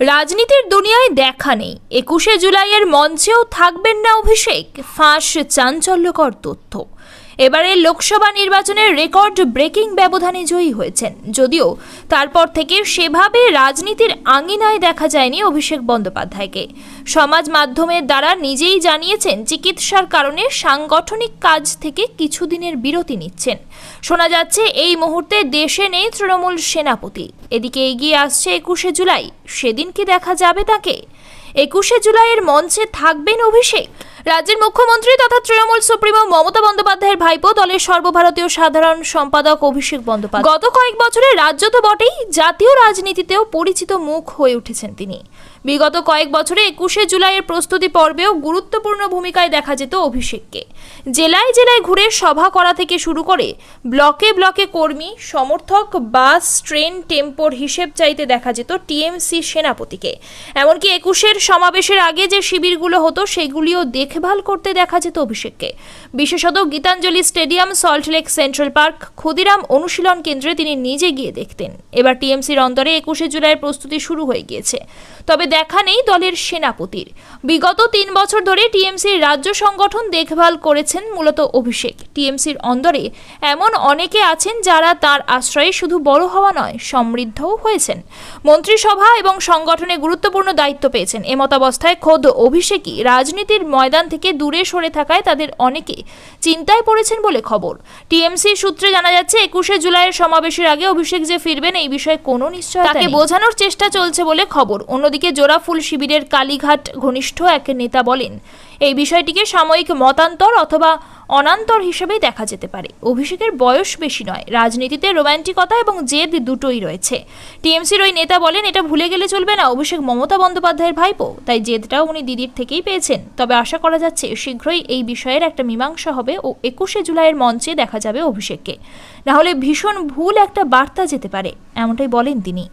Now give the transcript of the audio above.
রাজনীতির দুনিয়ায় দেখা নেই। একুশে জুলাইয়ের মঞ্চেও থাকবেন না অভিষেক। ফাঁস চাঞ্চল্যকর তথ্য। এবারে লোকসভা নির্বাচনের রেকর্ড ব্রেকিং ব্যবধানে জয়ী হয়েছেন। যদিও তারপর থেকে সেভাবে রাজনীতির আঙিনায় দেখা যায়নি অভিষেক বন্দ্যোপাধ্যায়কে। সমাজ মাধ্যমের দ্বারা নিজেই জানিয়েছেন চিকিৎসার কারণে সাংগঠনিক কাজ থেকে কিছুদিনের বিরতি নিচ্ছেন। শোনা যাচ্ছে, এই মুহূর্তে দেশে নেই তৃণমূল সেনাপতি। এদিকে এগিয়ে আসছে একুশে জুলাই। সেদিন কি দেখা যাবে তাকে? একুশে জুলাইয়ের মঞ্চে থাকবেন অভিষেক? রাজ্যের মুখ্যমন্ত্রী তথা তৃণমূল সুপ্রিমো মমতা বন্দ্যোপাধ্যায়ের ভাইপো, দলের সর্বভারতীয় সাধারণ সম্পাদক অভিষেক বন্দ্যোপাধ্যায়। গত কয়েক বছরে রাজ্য তো বটেই, জাতীয় রাজনীতিতেও পরিচিত মুখ হয়ে উঠেছেন তিনি। বিগত কয়েক বছরে একুশে জুলাইয়ের প্রস্তুতি পর্বেও গুরুত্বপূর্ণ ভূমিকায় দেখা যেত অভিষেককে। জেলায় জেলায় ঘুরে সভা করা থেকে শুরু করে ব্লকে ব্লকে কর্মী, সমর্থক, বাস, ট্রেন, টেম্পোর হিসেব চাইতে দেখা যেত টিএমসি সেনাপতিকে। এমনকি একুশের সমাবেশের আগে যে শিবিরগুলো হতো, সেগুলিও দেখভাল করতে দেখা যেত অভিষেককে। বিশেষত Gitanjali stadium Salt Lake central park, Khudiram অনুশীলন কেন্দ্রে তিনি নিজে গিয়ে দেখতেন। এবার টিএমসির অন্তরে একুশে জুলাইয়ের প্রস্তুতি শুরু হয়ে গিয়েছে। তবে দেখা নেই দলের সেনাপতির। বিগত তিন বছর ধরে টিএমসির রাজ্য সংগঠন দেখভাল করেছেন মূলত অভিষেক। টিএমসির অন্দরে এমন অনেকে আছেন যারা তার আশ্রয়ে শুধু বড় হওয়া নয় সমৃদ্ধও হয়েছেন। মন্ত্রিসভা এবং সংগঠনে গুরুত্বপূর্ণ দায়িত্ব পেয়েছেন। এমতাবস্থায় খোদ অভিষেকই রাজনীতির ময়দান থেকে দূরে সরে থাকায় তাদের অনেকে চিন্তায় পড়েছেন বলে খবর। টিএমসি সূত্রে জানা যাচ্ছে একুশে জুলাইয়ের সমাবেশের আগে অভিষেক যে ফিরবেন এই বিষয়ে কোনো নিশ্চয়তা তাকে বোঝানোর চেষ্টা চলছে বলে খবর। অন্যদিকে জোড়াফুল শিবিরের কালীঘাট ঘনিষ্ঠ এক নেতা বলেন, এই বিষয়টিকে সাময়িক মতান্তর অথবা অনান্তর হিসেবেই দেখা যেতে পারে। অভিষেকের বয়স বেশি নয়, রাজনীতিতে রোম্যান্টিকতা এবং জেদ দুটোই রয়েছে। টিএমসির ওই নেতা বলেন, এটা ভুলে গেলে চলবে না, অভিষেক মমতা বন্দ্যোপাধ্যায়ের ভাইপো, তাই জেদটাও উনি দিদির থেকেই পেয়েছেন। তবে আশা করা যাচ্ছে, শীঘ্রই এই বিষয়ের একটা মীমাংসা হবে ও একুশে জুলাইয়ের মঞ্চে দেখা যাবে অভিষেককে। নাহলে ভীষণ ভুল একটা বার্তা যেতে পারে, এমনটাই বলেন তিনি।